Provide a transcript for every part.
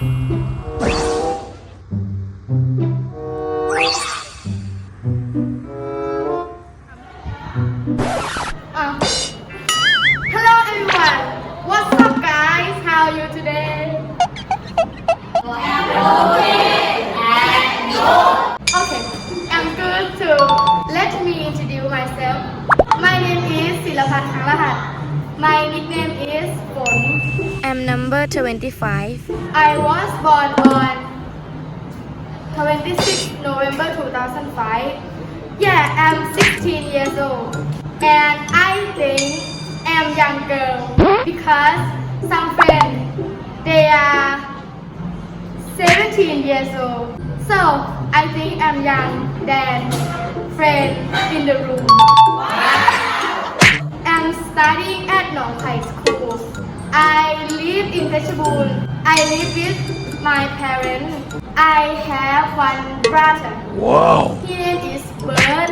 Uh, hello everyone. What's up guys? How are you today? Okay, I'm good too. Let me introduce myself. My name is Silapat Hangrahat. My nickname is Phon. I'm number 25. I was born on 26 November 2005. Yeah, I'm 16 years old. And I think I'm young girl because some friends they are 17 years old. So I think I'm young than friend in the room. I'm studying at Nong School. I live in Peshawar. I live with my parents. I have one brother. Wow. His name is Bert.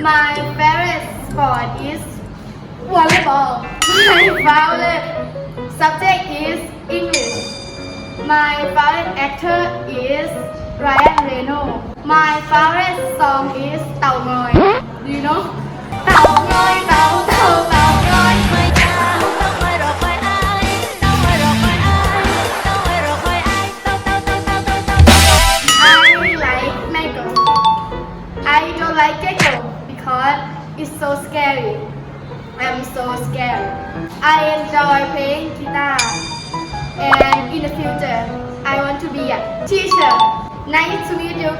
My favorite sport is volleyball. My favorite subject is English. My favorite actor is Ryan Reynolds. My favorite song is Tàu Ngồi. Do you know? Like gecko because it's so scary. I'm so scared. I enjoy playing guitar. And in the future, I want to be a teacher. Nice to meet you.